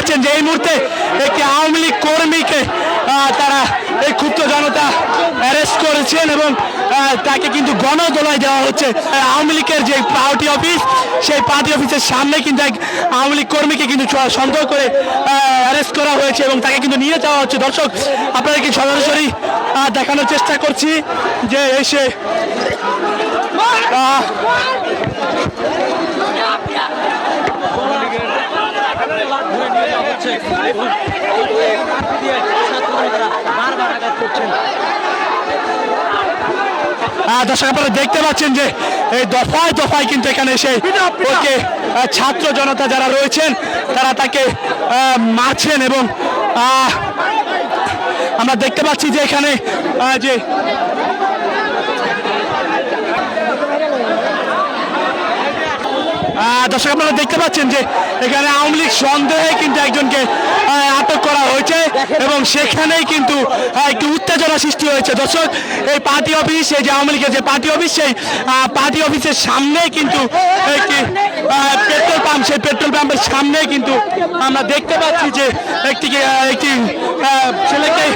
পাচ্ছেন যে এই মুহূর্তে একটি আওয়ামী লীগ কর্মীকে তারা এই ক্ষুব্ধ জনতা অ্যারেস্ট করেছেন এবং তাকে কিন্তু গণদোলায় দেওয়া হচ্ছে। আওয়ামী লীগের যে পার্টি অফিস সেই পার্টি অফিসের সামনে কিন্তু এক আওয়ামী লীগ কর্মীকে কিন্তু সন্দেহ করে অ্যারেস্ট করা হয়েছে এবং তাকে কিন্তু নিয়ে যাওয়া হচ্ছে। দর্শক, আপনাদেরকে সরাসরি দেখানোর চেষ্টা করছি যে এসে আহ, দর্শক আপনারা দেখতে পাচ্ছেন যে এই দফায় দফায় কিন্তু এখানে এসে ওকে ছাত্র জনতা যারা রয়েছেন তারা তাকে আহ, মারছেন এবং আহ, আমরা দেখতে পাচ্ছি যে এখানে আহ, যে দর্শক, আপনারা দেখতে পাচ্ছেন যে এখানে আওয়ামী লীগ সন্দেহে কিন্তু একজনকে আটক করা হয়েছে এবং সেখানেই কিন্তু একটি উত্তেজনা সৃষ্টি হয়েছে। দর্শক, এই পার্টি অফিস, এই যে আওয়ামী লীগের যে পার্টি অফিস, সেই পার্টি অফিসের সামনেই কিন্তু একটি পেট্রোল পাম্প, সেই পেট্রোল পাম্পের সামনেই কিন্তু আমরা দেখতে পাচ্ছি যে একটি একটি ছেলেকে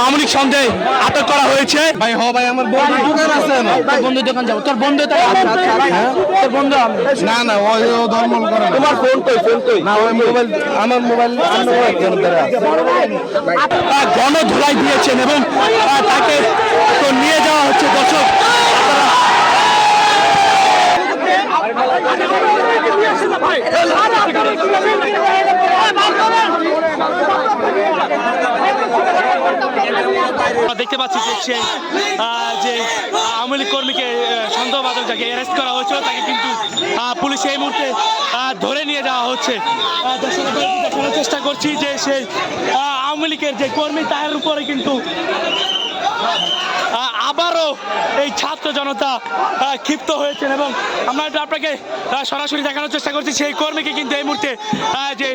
আওয়ামী লীগ সন্দেহে আটক করা হয়েছে। ভাই হ ভাই আমার বন্ধু দোকান আছে না তোর বন্ধুর দোকান যাব। তোর বন্ধু তো তোর বন্ধু আমি। না না ওই ও ধর্ম করে না। তোমার ফোন কই ফোন কই? না ওই মোবাইল আমার মোবাইল অন্য একজন ধরে আছে। আহ, গণধোলাই দিয়েছেন এবং তাকে তো নিয়ে যাওয়া হচ্ছে। দর্শক দেখতে পাচ্ছি যে সেই যে আওয়ামী লীগ কর্মীকে সন্দেহবাদক যাকে অ্যারেস্ট করা হয়েছিল, তাকে কিন্তু পুলিশ এই মুহূর্তে ধরে নিয়ে যাওয়া হচ্ছে। দেখানোর চেষ্টা করছি যে সেই আওয়ামী লীগের যে কর্মী, তার উপরে কিন্তু এই ছাত্র জনতা ক্ষিপ্ত হয়েছেন এবং আমরা এটা আপনাকে সরাসরি দেখানোর চেষ্টা করছি, সেই কর্মীকে কিন্তু এই মুহূর্তে যে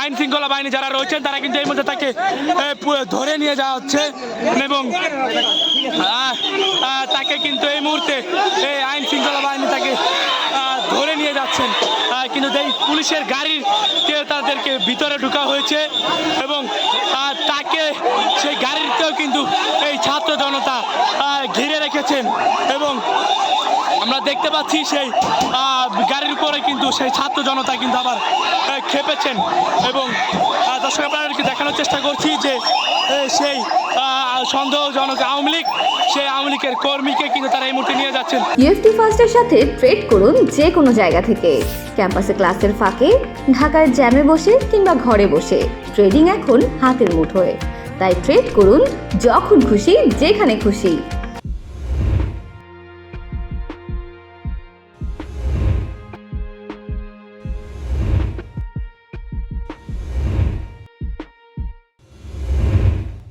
আইন শৃঙ্খলা বাহিনী যারা রয়েছেন, তারা কিন্তু এই মুহূর্তে তাকে ধরে নিয়ে যাওয়া হচ্ছে এবং তাকে কিন্তু এই মুহূর্তে, এই আইন শৃঙ্খলা বাহিনী তাকে আহ, ধরে নিয়ে যাচ্ছেন আহ, কিন্তু এই পুলিশের গাড়ির তাদেরকে ভিতরে ঢুকা হয়েছে এবং তাকে সেই গাড়িতেও কিন্তু এই ছাত্র জনতা ঘিরে রেখেছেন এবং আমরা দেখতে পাচ্ছি সেই গাড়ির উপরে কিন্তু সেই ছাত্র জনতা কিন্তু আবার খেপেছেন এবং দর্শক, আপনাদেরকে দেখানোর চেষ্টা করছি যে সেই সন্দেহজনক আওয়ামী লীগ, সেই আওয়ামী লীগের কর্মীকে কিন্তু তারা এই মুহূর্তে নিয়ে যাচ্ছেন। ইউএফটি ফার্স্টের সাথে ট্রেড করুন যে কোনো জায়গা থেকে। ক্যাম্পাসে ক্লাসের ফাঁকে ঢাকার জ্যামে বসে কিংবা ঘরে বসে। ট্রেডিং এখন হাতের মুঠোয়। তাই ট্রেড করুন যখন খুশি, যেখানে খুশি।